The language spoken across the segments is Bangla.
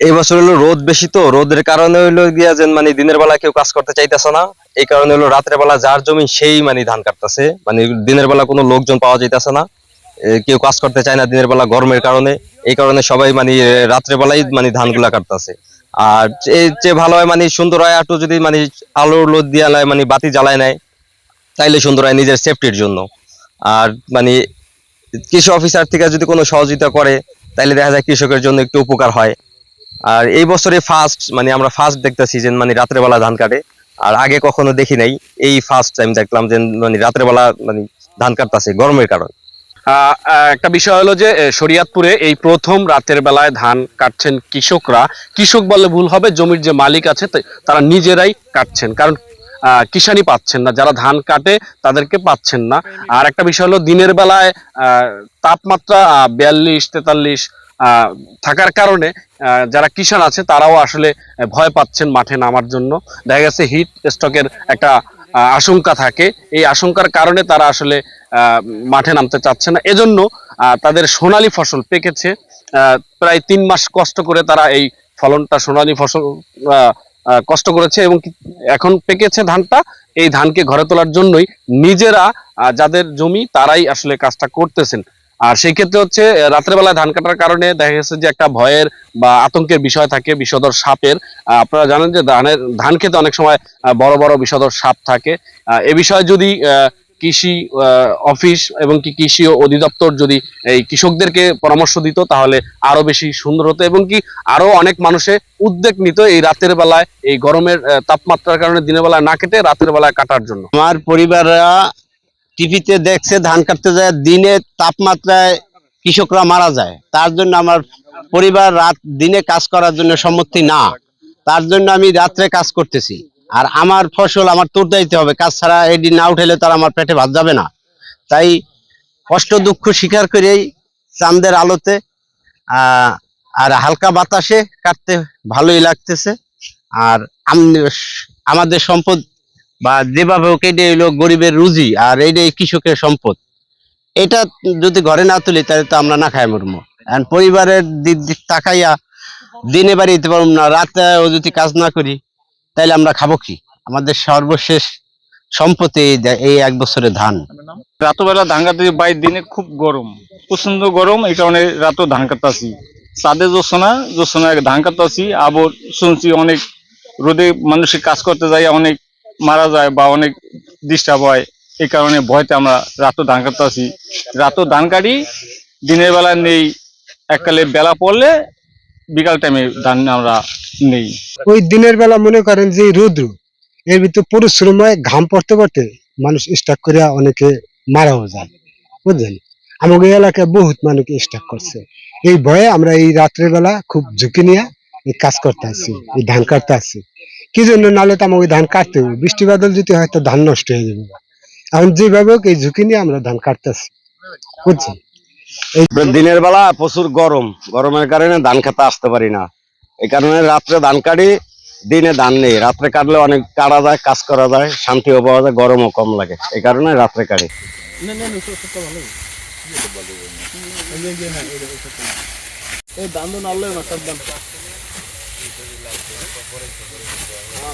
এই বছর হলো রোদ বেশি তো, রোদের কারণে হলো গিয়া যে মানে দিনের বেলা কেউ কাজ করতে চাইতেছে না। এই কারণে হলো রাতের বেলা যার জমি সেই মানে ধান কাটতেছে। মানে দিনের বেলা কোনো লোকজন পাওয়া যাইতেছে না। কেউ কাজ করতে চায় না দিনের বেলা গরমের কারণে। এই কারণে সবাই মানে রাত্রে বেলাই মানে ধানগুলা কাটতেছে। আর এই যে ভালো হয় মানে সুন্দর হয় একটু যদি মানে আলোর লোদ দিয়া নেয় মানে বাতি জ্বালায় নেয়, তাইলে সুন্দর হয় নিজের সেফটির জন্য। আর মানে কৃষি অফিসার থেকে যদি কোনো সহযোগিতা করে, তাইলে দেখা যায় কৃষকের জন্য একটু উপকার হয়। আর এই বছরে ফার্স্ট মানে আমরা ফার্স্ট দেখতেছি যে মানে রাত্রে বেলা ধান কাটে। আর আগে কখনো দেখি নাই, এই ফার্স্ট টাইম দেখলাম যে মানে রাত্রে বেলা মানে ধান কাটতেছে গরমের কারণে। একটা বিষয় হলো যে শরিয়াতপুরে এই প্রথম রাতের বেলায় ধান কাটছেন কৃষকরা। কৃষক বলে ভুল হবে, জমির যে মালিক আছে তারা নিজেরাই কাটছেন। কারণ কিষানি পাচ্ছেন না। যারা ধান কাটে, তাদেরকে পাচ্ছেন না। আর একটা বিষয় হলো, দিনের বেলায় তাপমাত্রা বিয়াল্লিশ, তেতাল্লিশ থাকার কারণে যারা কিষান আছে, তারাও আসলে ভয় পাচ্ছেন মাঠে নামার জন্য। দেখা গেছে হিট স্ট্রোকের একটা আশঙ্কা থাকে। এই আশঙ্কার কারণে তারা আসলে মাঠে নামতে চাচ্ছে না। এজন্য তাদের সোনালী ফসল পেকেছে। প্রায় তিন মাস কষ্ট করে তারা এই ফলনটা, সোনালী ফসল কষ্ট করেছে এবং এখন পেকেছে ধানটা। এই ধানকে ঘরে তোলার জন্যই নিজেরা যাদের জমি, তারাই আসলে কাজটা করতেছেন। আর সেই ক্ষেত্রে হচ্ছে রাত্রেবেলায় ধান কাটার কারণে দেখা গেছে যে একটা ভয়ের বা আতঙ্কের বিষয় থাকে বিষধর সাপের। আপনারা জানেন যে ধানের, ধান খেতে অনেক সময় বড় বড় বিষধর সাপ থাকে। এ বিষয়ে যদি কৃষি অফিস এবং কি কৃষি অধিদপ্তর যদি এই কৃষকদেরকে পরামর্শ দিত, তাহলে আরও বেশি সুন্দর হতো এবং কি আরও অনেক মানুষে উদ্যোগ নিত এই রাতের বেলায় এই গরমের তাপমাত্রার কারণে দিনের বেলায় না কেটে রাতের বেলায় কাটার জন্য। আমার পরিবাররা টিভিতে দেখছে, ধান কাটতে যায়, দিনে তাপমাত্রায় কৃষকরা মারা যায়। তার জন্য আমার পরিবার রাত দিনে কাজ করার জন্য সম্মতি না। তার জন্য আমি রাত্রে কাজ করতেছি। আর আমার ফসল আমার তোর দিতে হবে। কাজ ছাড়া এদিন না উঠেলে তার আমার পেটে ভাত যাবে না। তাই কষ্ট দুঃখ স্বীকার করেই চাঁদের আলোতে আর হালকা বাতাসে কাটতে ভালোই লাগতেছে। আর আমাদের সম্পদ বা যেভাবে হোক এটাই হলো গরিবের রুজি আর এইটাই কৃষকের সম্পদ। এটা যদি ঘরে না তুলি, তাহলে তো আমরা না খাই মরবো আর পরিবারের দিক দিক তাকাইয়া দিনে বাড়ি দিতে পারব না, রাতে যদি কাজ না করি, তাহলে আমরা খাব কি? আমাদের সর্বশেষ সম্পত্তি এই এক বছরের ধান। রাতবেলা ধান কাটতে বাই দিনে খুব গরম প্রচণ্ড গরম, এই কারণে রাতও ধান কাটতেছি। চাঁদে জোসনা জোসনা ধান কাটতেছি, আবার শুনছি অনেক রোদে মানুষের কাজ করতে যায়, অনেক মারা যায় বা অনেক ডিস্টার্ব হয়, এই কারণে ভয়তে আমরা রাতও ধান কাটতেছি রাতও ধান কাটি দিনের বেলা নেই, এককালে বেলা পড়লে বিকাল টাইমে ধান আমরা নেই। ওই দিনের বেলা মনে করেন যে রৌদ্র, এর ভিতরে পরিশ্রম হয় ঘাম পড়তে পড়তে মানুষ স্টাক করে অনেকে মারাও যায়, বুঝলেন? আমাদের এলাকায় বহুত মানুষ স্টাক করছে। এই ভয়ে আমরা এই রাত্রের বেলা খুব ঝুঁকি নিয়ে এই কাজ করতে আসি, এই ধান কাটতে আসছি কি জন্য নাহলে তো আমাকে ধান কাটতে হবে? বৃষ্টি বাদল যদি হয় তো ধান নষ্ট হয়ে যাবে। এখন যেভাবে হোক এই ঝুঁকি নিয়ে আমরা ধান কাটতে আসছি বুঝছেন দিনের বেলা প্রচুর গরম। গরমের কারণে ধান খেতে আসতে পারি না। এই কারণে রাত্রে ধান কাটি দিনে ধান নেই। রাত্রে কাটলে অনেক কাটা যায় কাজ করা যায় শান্তিও পাওয়া যায় গরমও কম লাগে। এই কারণে রাত্রে কাটি।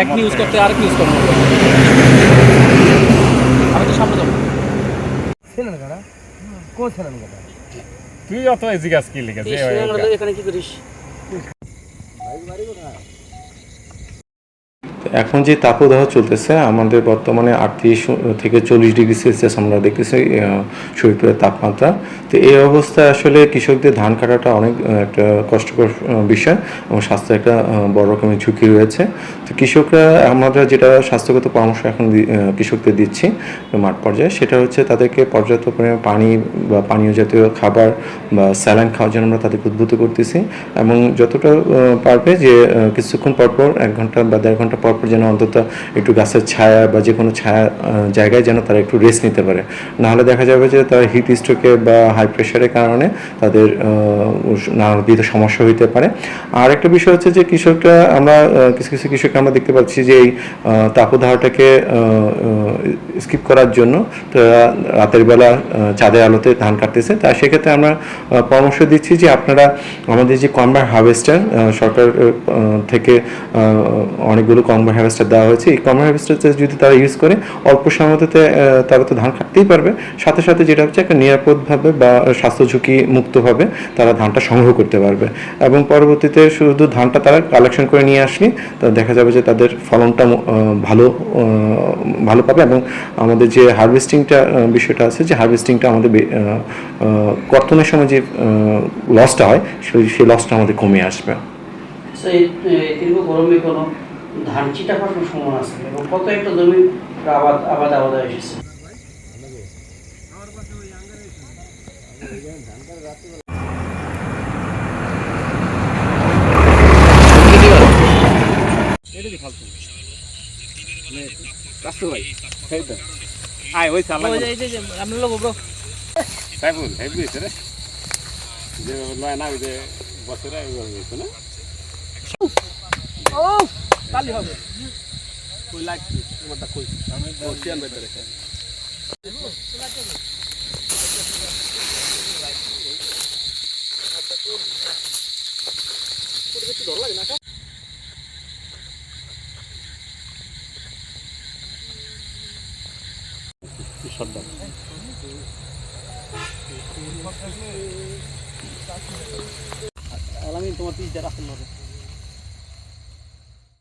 এক নিউজ করতে আরেক নিউজ করতে। আমি তো সামনে যাব। তুই অত জিজ্ঞাস কি লিখেছে এখানে কি করিস? এখন যে তাপদাহ চলতেছে আমাদের বর্তমানে আটত্রিশ থেকে চল্লিশ ডিগ্রি সেলসিয়াস আমরা দেখতেছি আহ, শরীরপুরের তাপমাত্রা। তো এই অবস্থায় আসলে কৃষকদের ধান কাটাটা অনেক একটা কষ্টকর বিষয় এবং স্বাস্থ্য একটা বড় রকমের ঝুঁকি রয়েছে। তো কৃষকরা আমরা যেটা স্বাস্থ্যগত পরামর্শ এখন কৃষকদের দিচ্ছি মাঠ পর্যায়ে সেটা হচ্ছে তাদেরকে পর্যাপ্ত পরিমাণে পানি বা পানীয় জাতীয় খাবার বা স্যালাইন খাওয়ার জন্য আমরা তাদেরকে উদ্বুদ্ধ করতেছি এবং যতটা পারবে যে কিছুক্ষণ পরপর এক ঘণ্টা বা দেড় ঘণ্টা পরপর যেন অন্তত একটু গাছের ছায়া বা যে কোনো ছায়া জায়গায় যেন তারা একটু রেস্ট নিতে পারে। নাহলে দেখা যাবে যে তারা হিট স্ট্রোকে বা হাই প্রেশারের কারণে তাদের নানাবিধ সমস্যা হইতে পারে। আর একটা বিষয় হচ্ছে যে কৃষকরা আমরা কিছু কিছু কৃষক আমরা দেখতে পাচ্ছি যে এই আহ, তাপদাহটাকে স্কিপ করার জন্য তারা রাতের বেলা চাঁদের আলোতে ধান কাটতেছে। তা সেক্ষেত্রে আমরা পরামর্শ দিচ্ছি যে আপনারা আমাদের যে কম্বার হার্ভেস্টার সরকার থেকে অনেকগুলো কম্বার হারভেস্টার দেওয়া হয়েছে। এই কম্বার হারভেস্টার যদি তারা ইউজ করে, অল্প সময়তে তারা তো ধান কাটতেই পারবে। সাথে সাথে যেটা হচ্ছে একটা নিরাপদভাবে বা স্বাস্থ্য ঝুঁকি মুক্তভাবে তারা ধানটা সংগ্রহ করতে পারবে। এবং পরবর্তীতে শুধু ধানটা তারা কালেকশন করে নিয়ে আসলে দেখা যাবে যে তাদের ফলনটা ভালো ভালো পাবে। এবং আমাদের যে হারভেস্টিংটা বিষয়টা আছে, যে হারভেস্টিংটা আমাদের কর্তনের সময় যে লসটা হয়, সেই লসটা আমাদের কমে আসবে। দীর্ঘ গরমে কোনো ধান চিটা পাকার সময় আছে এবং কত একটা জমি আবাদ আবাদ আবাদ হয়ে এসেছে। আয় ওই সালা ওই যে- লোক ব্রো। সাইফুল রে। যে নয় না ওই যে বছরে না? ও। কালি হবে। কই লাইট এবারটা কই? আমি বসিয়ান ভেতরে। আমি তোমার পিস দিয়ে রাখুন